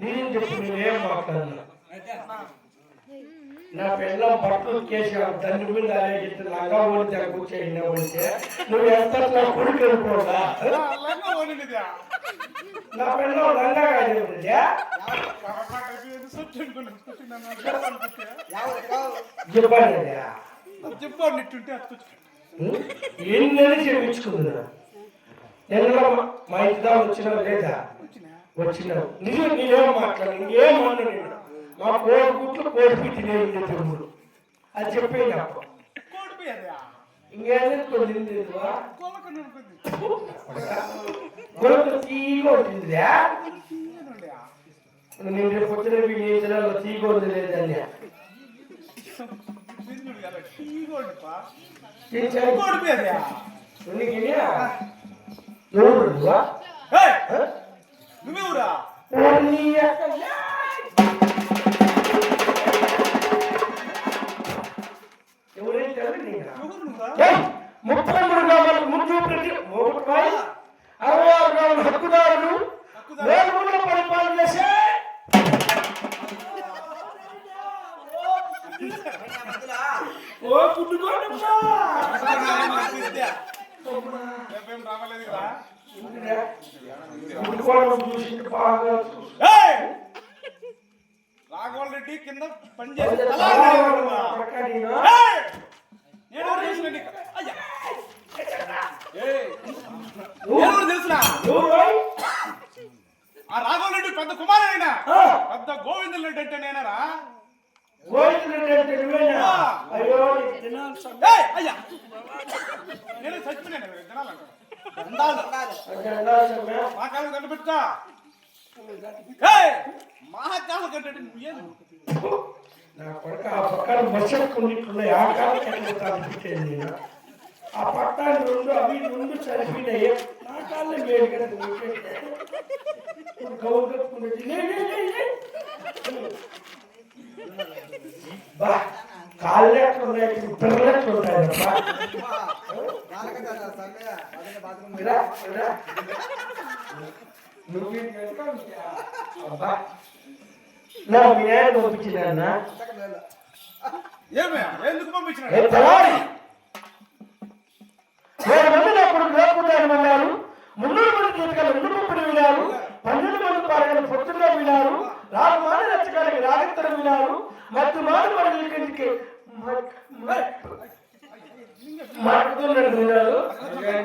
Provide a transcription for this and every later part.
నేను చెప్పి నేనేం మాట్లాడను? నా పిల్లం బట్టలు కేసి దాని మీద చెప్తే లంగా ఓడి కూర్చొని ఉంటే నువ్వు ఎంత నా కొడుకు వెళ్ళిపోదా నా పిల్లం లంగా కాదు చెప్పండి. చెప్పు నిట్టుంటే చేయించుకుందిరా చేయించుకుందా ఎన్నో మా ఇంటి వచ్చినావు లేదా? వచ్చినావు. నిజం నేనేం మాట్లాడు. ఏం మాట్లాడు మా కోడి గుట్లు కోడిపి తినేది ఉంది అది చెప్పేది అప్ప ఇంకేదో? కొన్ని లేదువా కొలకని నేను రేపు తీగ నువ్వెవరా ఓర్ని యొక్క- ఎవరైతే తెలియదు నీకు. ఎవరు నువ్వా ఏయ్! ముప్పై మూడు గ్రామాలకు ముందు ఓ రావలేదు కదా! రాఘవల్ రెడ్డి కింద పని చేసి తెలుసునా? ఆ రాఘవల్ రెడ్డి పెద్ద కుమారుడైనా. పెద్ద గోవింద రెడ్డి అంటే నేనరా? అయ్యో అయ్యా నేను చచ్చిపోయాను తినాలంట మా కాలం మా నా కొడుక ఆ పక్కన మసక్కున్నట్టున్నాయి ఆ నేను ఆ పక్కన రెండు అవి రెండు చనిపోయినాయి నా కాళ్ళే మేలు కదా నా మీ నాయన పంపించినా ఏమే? ఎందుకు ఏ పంపించినాడు మున్నూరు మంది జీవితాలు రెండు ముప్పై వినారు పన్నెండు మంది వినారు వినారు మత్తు మాని మన మాట్లాడుతున్నాడు ఏయ్,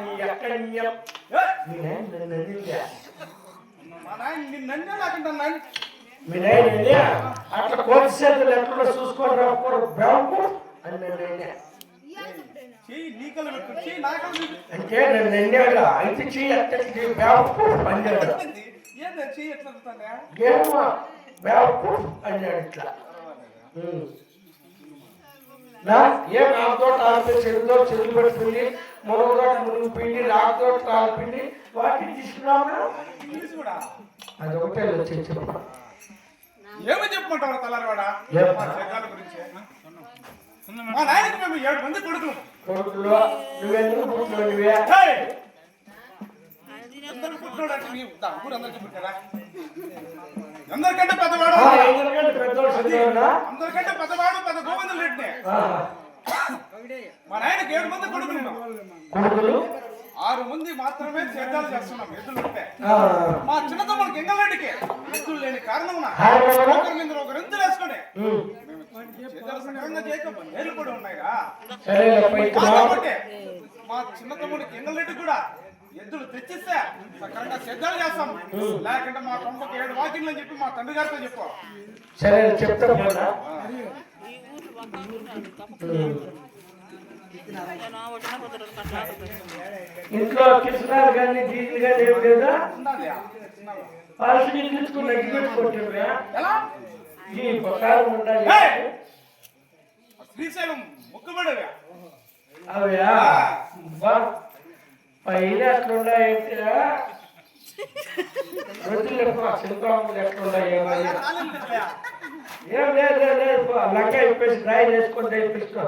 మీ నాయన? అట్లా కోటి చేతులు ఎక్కడ చూసుకోండి రాకూడదు బ్యాంకు అని నన్ను అడిగా. చెయ్యి నీ కళ్ళు పెట్టు చెయ్యి నా కళ్ళు పెట్టు. అంటే అయితే చెయ్యి అక్కడికి బ్యాంకు అన్నాడు? ఏమో బ్యాంకు ఇట్లా ఏం ఆకుతోట ఆడితే చెరువుతో చెరువు పెట్టుకుంది మునగతోట మునుగు పిండి రాకుతోట రాలిపిండి వాటిని తీసుకున్నాము అది ఒకటే వచ్చి చెప్పు. ఏమి చెప్పమంటావు తలారివాడా గురించి మా నాయనకి మేము ఏడు మంది కొడుకులు. కొడుకులో నువ్వెందుకు పుట్టినావు నువ్వే ఏయ్! అందరూ పుట్టినోడు అంటే నీవు. దా, ఊరు అందరికీ పుట్టారా అందరికంటే పెద్దవాడు? అందరికంటే పెద్దవాడు పెద్ద గోవిందుల రెడ్డి మా నాయనకి ఏడు మంది కొడుకులు ఆరు మంది మాత్రమే సేద్యాలు చేస్తున్నాం ఎద్దులు ఉంటే మా చిన్న తమ్ముడికి ఎంగలరెడ్డికి ఎద్దులు లేని కారణమున? ఒకరి మీద ఒకరు ఎద్దులు వేసుకొని. ఉమ్. సేద్యాలు సక్రమంగా చేయక నేలు కూడా ఉన్నాయిరా. సరేలే పైకి రా. కాబట్టి మా చిన్న తమ్ముడికి ఎంగలరెడ్డి కూడా ఎద్దులు తెచ్చిస్తే సక్రమంగా సేద్యాలు చేస్తాం. లేకుంటే మా కొంపకి ఏడు వాకింగ్లు అని చెప్పి మా తండ్రి గారితో చెప్పు. సరే ఉమ్. ఇంట్లో కిసనాలు కానీ డీజిల్ కానీ ఏం లేదా పాలసీ తీసుకుని నగ్గి పెట్టుకుంటున్నా ఎలా? ఈ ప్రకారం ఉండాలి. ఏయ్! శ్రీశైలం మొక్కుబడేవా. అవయా పైలు ఎట్లున్నాయంటే రోజులు ఎక్కువ సింకాములు ఎట్లున్నాయి ఏం లేదు లేదు లేదు పో. లంక ఇప్పేసి డ్రై చేసుకుంటే ఇప్పిస్తా